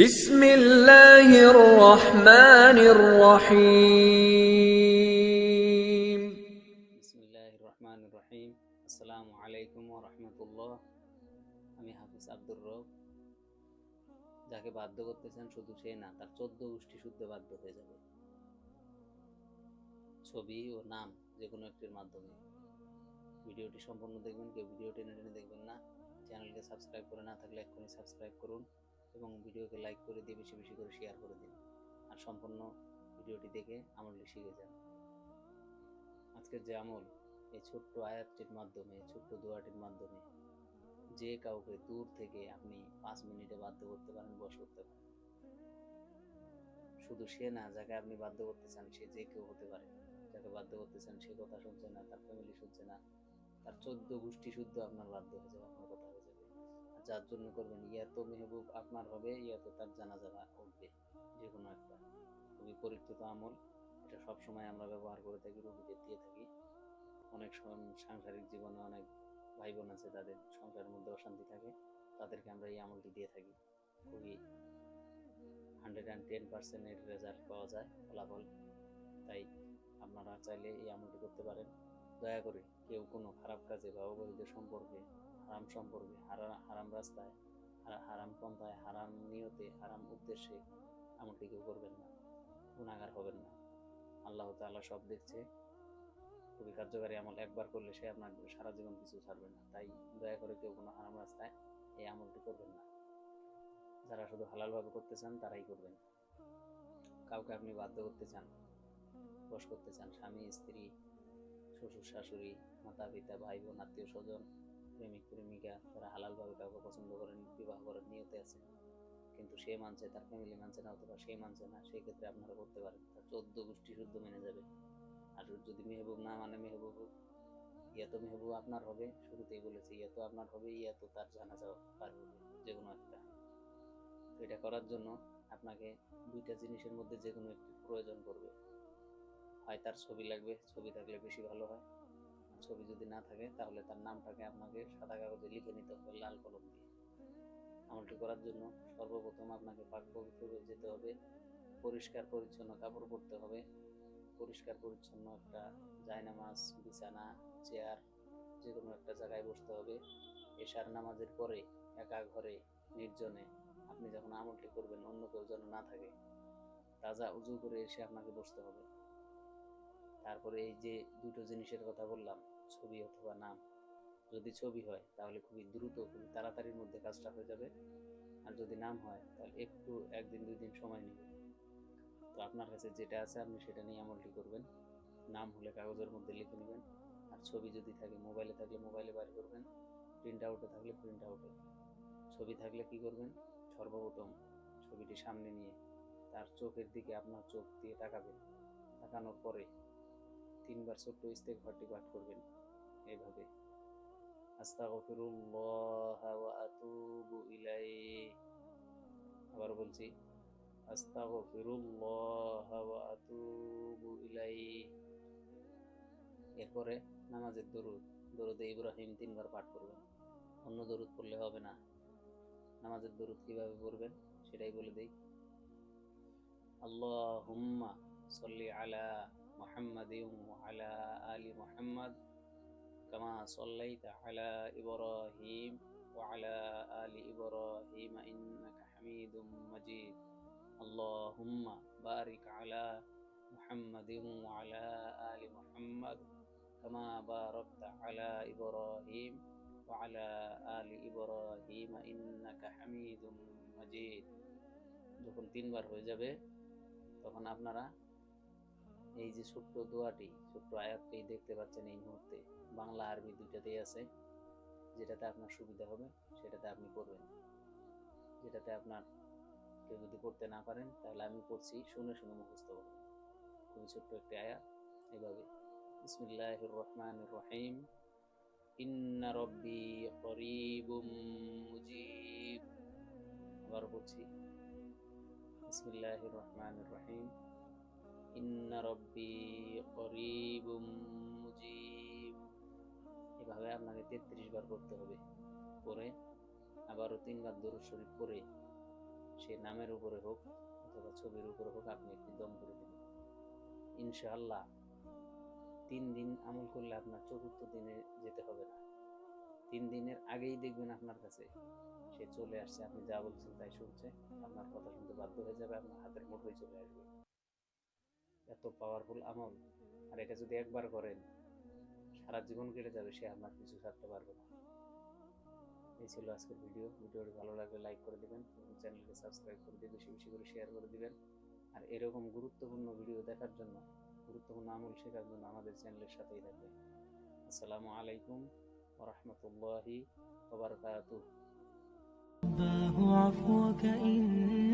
বিসমিল্লাহির রহমানির রহিম বিসমিল্লাহির রহমানির রহিম আসসালামু আলাইকুম ওয়া রাহমাতুল্লাহ। আমি হাফিজ আব্দুর রব। যাকে বাধ্য করতেছেন শুধু সে না, তার চোদ্দ গোষ্ঠী শুদ্ধ বাধ্য হয়ে যাবে। ছবি ও নাম যে কোনো একটির মাধ্যমে। ভিডিওটি সম্পূর্ণ দেখবেন, কেউ ভিডিওটি টেনে দেখবেন না। চ্যানেলকে সাবস্ক্রাইব করে না থাকলে এক্ষুনি সাবস্ক্রাইব করুন। এবং ভিডিওকে লাইক করে দিয়ে বেশি বেশি করে শেয়ার করে দিন। আর সম্পূর্ণ ভিডিওটি দেখে আমলটি শিখে যান। আজকের যে আমল, এই ছোট্ট আয়াতটির মাধ্যমে, ছোট্ট দোয়াটির মাধ্যমে যে কাউকে দূর থেকে আপনি পাঁচ মিনিটে বাধ্য করতে পারেন বস করতে পারেন। শুধু সে না, যাকে আপনি বাধ্য করতে চান, সে যে কেউ হতে পারে। যাকে বাধ্য করতে চান, সে কথা শুনছে না, তার ফ্যামিলি শুনছে না, তার চোদ্দ গোষ্ঠী শুদ্ধ আপনার বাধ্য হয়ে যাবে, আপনার কথা যার জন্য করবেন, ইয়া তো মেহবুব আপনার হবে, ইয়া তো তার জানা যাবা উঠবে যে কোনো একটা। খুবই পরীক্ষিত আমল, এটা সবসময় আমরা ব্যবহার করে থাকি, রোগীদের দিয়ে থাকি। অনেক সাংসারিক জীবনে অনেক ভাই বোন আছে, তাদের সংসারের মধ্যে অশান্তি থাকে, তাদেরকে আমরা এই আমলটি দিয়ে থাকি। খুবই হান্ড্রেড অ্যান্ড টেন পার্সেন্টের রেজাল্ট পাওয়া যায়, ফলাফল। তাই আপনারা চাইলে এই আমলটি করতে পারেন। দয়া করে কেউ কোনো খারাপ কাজে বা অবৈধ সম্পর্কে হারাম সম্পর্কে, হারা- হারাম রাস্তায় হারাম পন্থায়, হারাম নিয়তে, হারাম উদ্দেশ্যে আমলটি কেউ করবেন না গুণাগার হবেন না। আল্লাহ তাআলা সব দেখছে, খুবই কার্যকারী আমল একবার করলে সে আপনার সারা জীবন কিছু ছাড়বে না। তাই দয়া করে কেউ কোনো হারাম রাস্তায় এই আমলটি করবেন না। যারা শুধু হালালভাবে করতে চান, তারাই করবেন। কাউকে আপনি বাধ্য করতে চান বস করতে চান, স্বামী, স্ত্রী, শ্বশুর, শাশুড়ি মাতা পিতা ভাই বোন আত্মীয় স্বজন প্রেমিক প্রেমিকা তারা হালালভাবে কাউকে পছন্দ করেন, বিবাহ করার নিয়তে আছে কিন্তু সে মানছে, তার ফ্যামিলি মানছে না অথবা সে মানছে না, সেই ক্ষেত্রে আপনারা করতে পারেন। তার চোদ্দ গোষ্ঠী শুদ্ধ মেনে যাবে। আর যদি মেহবুব না মানে মেহবুব, ইয়া তো মেহবুব আপনার হবে, শুরুতেই বলেছি, ইয়া তো আপনার হবে, ইয়া তো তার জানা যাওয়া হবে যে কোনো একটা। তো এটা করার জন্য আপনাকে দুইটা জিনিসের মধ্যে যে কোনো একটি প্রয়োজন করবে হয় তার ছবি লাগবে, ছবি থাকলে বেশি ভালো হয়। ছবি যদি না থাকে, তাহলে তার নামটাকে আপনাকে সাদা কাগজে লিখে নিতে হবে লাল কলম দিয়ে। আমলটি করার জন্য সর্বপ্রথম আপনাকে পাক পবিত্র যেতে হবে, পরিষ্কার পরিচ্ছন্ন কাপড় পরতে হবে। পরিষ্কার পরিচ্ছন্ন একটা জায়নামাজ, বিছানা, চেয়ার যে কোনো একটা জায়গায় বসতে হবে। এশার নামাজের পরে একা ঘরে, নির্জনে আপনি যখন আমলটি করবেন, অন্য কেউ যেন না থাকে, তাজা উজু করে এসে আপনাকে বসতে হবে। তারপরে এই যে দুটো জিনিসের কথা বললাম, ছবি অথবা নাম, যদি ছবি হয় তাহলে খুবই দ্রুত, খুবই তাড়াতাড়ির মধ্যে কাজটা হয়ে যাবে। আর যদি নাম হয় তাহলে একটু একদিন, দুই দিন সময় নেবে। তো আপনার কাছে যেটা আছে আপনি সেটা নিয়ে আমলটি করবেন। নাম হলে কাগজের মধ্যে লিখে নেবেন। আর ছবি যদি থাকে, মোবাইলে থাকলে মোবাইলে বার করবেন। প্রিন্ট আউটে থাকলে প্রিন্ট আউটে ছবি থাকলে কি করবেন? সর্বপ্রথম ছবিটি সামনে নিয়ে তার চোখের দিকে আপনার চোখ দিয়ে তাকাবেন। তাকানোর পরে তিনবার ছোট্ট ইস্তেগফারটি পাঠ করবেন। এইভাবে। আবার বলছি এরপরে নামাজের দরুদ। দরুদে ইব্রাহিম তিনবার পাঠ করবেন। অন্য দরুদ পড়লে হবে না। নামাজের দরুদ কীভাবে পড়বেন সেটাই বলে দেই। আল্লাহুম্মা সল্লি আলা মুহাম্মাদিন ওয়া আলা আলি মুহাম্মাদ কামা সাল্লাইতা আলা ইব্রাহিম ওয়া আলা আলি ইব্রাহিম ইন্নাকা হামিদুম মাজিদ اللهم بارك على محمد وعلى آل محمد كما باركت على إبراهيم وعلى آل إبراهيم إنك حميد مجيد যখন তিনবার হয়ে যাবে তখন আপনারা এই যে ছোট্ট দোয়াটি, ছোট্ট আয়াতটি দেখতে পাচ্ছেন এই মুহূর্তে, বাংলা আরবি দুইটাতেই আছে। যেটাতে আপনার সুবিধা হবে, সেটাতে আপনি করবেন যেটাতে আপনার কেউ যদি পড়তে না পারেন, তাহলে আমি পড়ছি শুনে শুনে মুখস্থ করবেন খুবই ছোট্ট একটি আয়াত। এভাবে ইসমিল্লাহ রহমান রহিম, ইন্না রব্বি করিবুম মুজিব। আবার পড়ছি, বিসমিল্লাহির রহমান রহিম ইন্না রব্বি করিবুম মুজিব। এভাবে আপনাকে তেত্রিশ বার করতে হবে। পরে আবারও তিনবার দরুদ শরীফ পরে সে নামের উপরে হোক অথবা ছবির উপরে হোক আপনি একটি দম করে দেবেন। ইনশাআল্লাহ তিন দিন আমল করলে আপনার চতুর্থ দিনে যেতে হবে না। তিন দিনের আগেই দেখবেন আপনার কাছে সে চলে আসছে, আপনি যা বলছেন তাই শুনছে, আপনার কথা শুনতে বাধ্য হয়ে যাবে, আপনার হাতের মুঠোয় চলে আসবে। এত পাওয়ারফুল আমল আর এটা যদি একবার করেন সারা জীবন কেটে যাবে সে আপনার কিছু ছাড়তে পারবে না এই ছিল আজকের ভিডিও ভিডিওটি ভালো লাগলে লাইক করে দিবেন এবং চ্যানেলকে সাবস্ক্রাইব করে দিয়ে বেশি বেশি করে শেয়ার করে দিবেন আর এরকম গুরুত্বপূর্ণ ভিডিও দেখার জন্য গুরুত্বপূর্ণ আমল শেখার জন্য আমাদের চ্যানেলের সাথেই থাকবেন আসসালামু আলাইকুম ওরহমতুল্লাহি ওবরকাতুহ الله عفوك إن